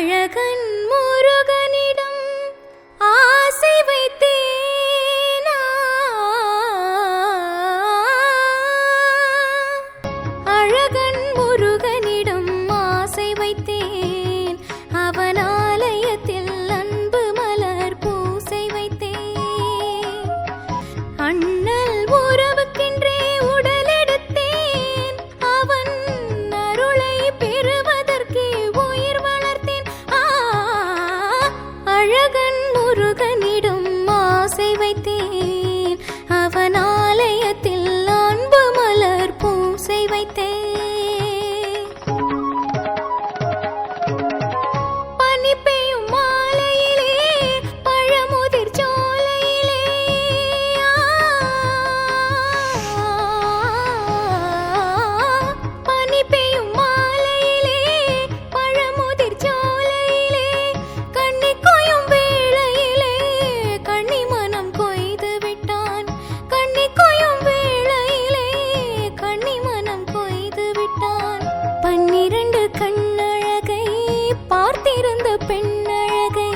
热根么？முருகனிடம் பார்த்திருந்த பெண்ணழகை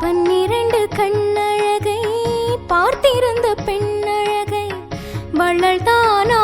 பன்னிரண்டு கண்ணழகை பார்த்திருந்த பெண்ணழகை வள்ளல் தானா